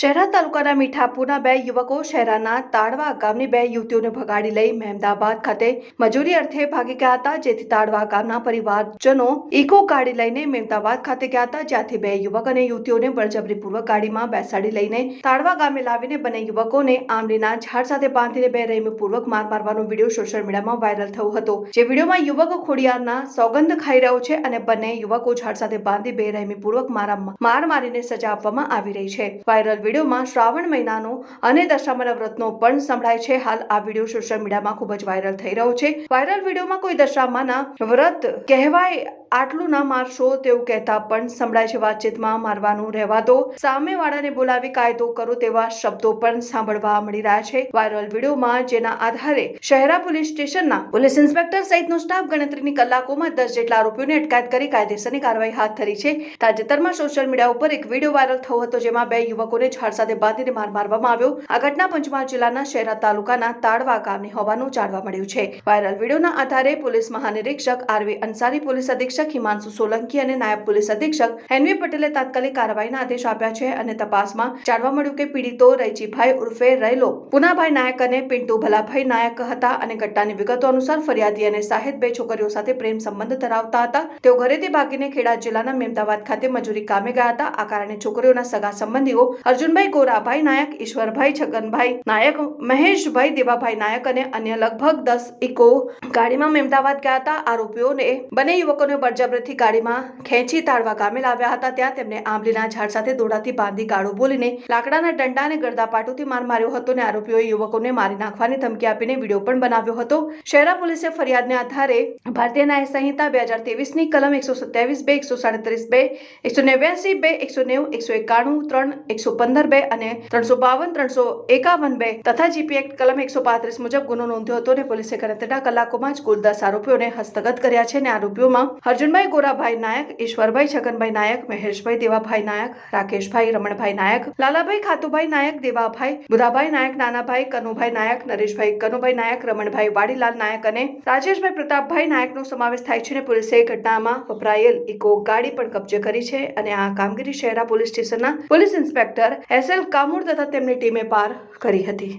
શહેરા તાલુકાના મીઠાપુરના બે યુવકો શહેરાના તાડવા ગામની બે યુવતીઓને ભગાડી લઈ મહેમદાબાદ ખાતે મજૂરી અર્થે ભાગી ગયા હતા, જેથી તાડવા ગામના પરિવારજનો ઇકો ગાડી લઈને મહેમદાબાદ ખાતે ગયા હતા. જ્યાંથી બે યુવક અને યુવતીઓને બળજબરીપૂર્વક ગાડીમાં બેસાડી લઈને તાડવા ગામે લાવીને બંને યુવકોને આંબલીના ઝાડ સાથે બાંધીને બે રહેમીપૂર્વક માર મારવાનો વીડિયો સોશિયલ મીડિયામાં વાયરલ થયો હતો. જે વિડીયોમાં યુવક ખોડિયારના સોગંદ ખાઈ રહ્યો છે અને બંને યુવકો ઝાડ સાથે બાંધી બે રહેમીપૂર્વક મારા માર મારીને સજા આપવામાં આવી રહી છે. વાયરલ વિડીયોમાં શ્રાવણ મહિનાનો અને દશામાના વ્રતનો પણ સંભળાય છે. હાલ આ વીડિયો સોશિયલ મીડિયામાં ખૂબ જ વાયરલ થઈ રહ્યો છે. વાયરલ વિડીયોમાં કોઈ દશામાના વ્રત કહેવાય આટલું ના મારશો તેવું કહેતા પણ સંભળાય છે વાતચીતમાં, મારવાનું રહેવા દો. સામેવાળાને બોલાવી કાયદો કરો તેવા શબ્દો પણ સાંભળવા મળી રહ્યા છે. વાયરલ વિડીયોમાં, જેના આધારે શહેરા પોલીસ સ્ટેશનના પોલીસ ઇન્સ્પેક્ટર સહિતનો સ્ટાફ ગણતરીની કલાકોમાં દસ જેટલા આરોપીઓને અટકાયત કરી કાયદેસરની કાર્યવાહી હાથ ધરી છે. તાજેતરમાં સોશિયલ મીડિયા ઉપર એક વીડિયો વાયરલ થયો હતો, જેમાં બે યુવકોને ઝાડ સાથે બાંધીને માર મારવામાં આવ્યો. આ ઘટના પંચમહાલ જિલ્લાના શહેરા તાલુકાના તાડવા ગામની હોવાનું જાણવા મળ્યું છે. વાયરલ વિડીયોના આધારે પોલીસ મહાનિરીક્ષક આરવી અંસારી પોલીસ અધિક્ષક હિમાંશુ સોલંકી અને નાયબ પોલીસ અધિક્ષક હેનવી પટેલે તાત્કાલિક કાર્યવાહીના આદેશ આપ્યા છે અને તપાસમાં જાણવા મળ્યું કે પીડિતો રૈચીભાઈ ઉર્ફે રૈલો પુનાભાઈ નાયક અને પિન્ટુ ભલાભાઈ નાયક હતા અને ઘટનાની વિગતો અનુસાર ફરિયાદી અને સાહેબ બે છોકરીઓ સાથે પ્રેમ સંબંધ ધરાવતા હતા. તેઓ ઘરેથી ભાગીને ખેડા જિલ્લાના મેમદાવાદ ખાતે મજૂરી કામે ગયા હતા. આ કારણે છોકરીઓના સગા સંબંધીઓ અર્જુનભાઈ ગોરાભાઈ નાયક, ઈશ્વરભાઈ છગનભાઈ નાયક, મહેશભાઈ દેવાભાઈ નાયક અને અન્ય લગભગ દસ ઇકો ગાડીમાં મેમદાવાદ ગયા હતા. આરોપીઓને બંને યુવકોને બળજબરીથી ગાડીમાં ખેંચી તાળવા ગામે લાવ્યા હતા. ત્યાં તેમને આંબલીના ઝાડ સાથે દોડાથી બાંધી ગાળો બોલીને લાકડાના ડંડા અને ગરદાપાટુથી માર માર્યો હતો અને આરોપીઓએ યુવકોને મારી નાખવાની ધમકી આપીને વીડિયો પણ બનાવ્યો હતો. શહેરા પોલીસે ફરિયાદને આધારે ભારતીય ન્યાય સંહિતા બે હજાર તેવીસની કલમ એકસો સત્યાવીસ બે, એકસો સાડત્રીસ બે, એકસો નેવ્યાસી બે, એકસો નેવું, એકસો એકાણું, ત્રણ, એકસો પંદર બે અને ત્રણસો બાવન, ત્રણસો એકાવન બે તથા જીપી એક્ટ કલમ એકસો પાંત્રીસ મુજબ ગુનો નોંધ્યો હતો અને પોલીસે ગણતરીના કલાકોમાં જ કુલ દસ આરોપીઓને હસ્તગત કર્યા છે અને આરોપીઓમાં અર્જુનભાઈ ગોરાભાઈ નાયક, ઈશ્વરભાઈ છગનભાઈ નાયક, મહેશભાઈ દેવાભાઈ નાયક, રાકેશભાઈ રમણભાઈ નાયક, લાલાભાઈ ખાતુભાઈ નાયક, દેવાભાઈ બુધાભાઈ નાયક, નાનાભાઈ કનુભાઈ નાયક, નરેશભાઈ કનુભાઈ નાયક, રમણભાઈ વાડીલાલ નાયક અને રાજેશભાઈ પ્રતાપભાઈ નાયકનો સમાવેશ થાય છે અને પોલીસે ઘટનામાં વપરાયેલ ઇકો ગાડી પણ કબજે કરી છે અને આ કામગીરી શહેરા પોલીસ સ્ટેશનના police inspector S L Kamur તથા તેમની ટીમે પાર કરી હતી.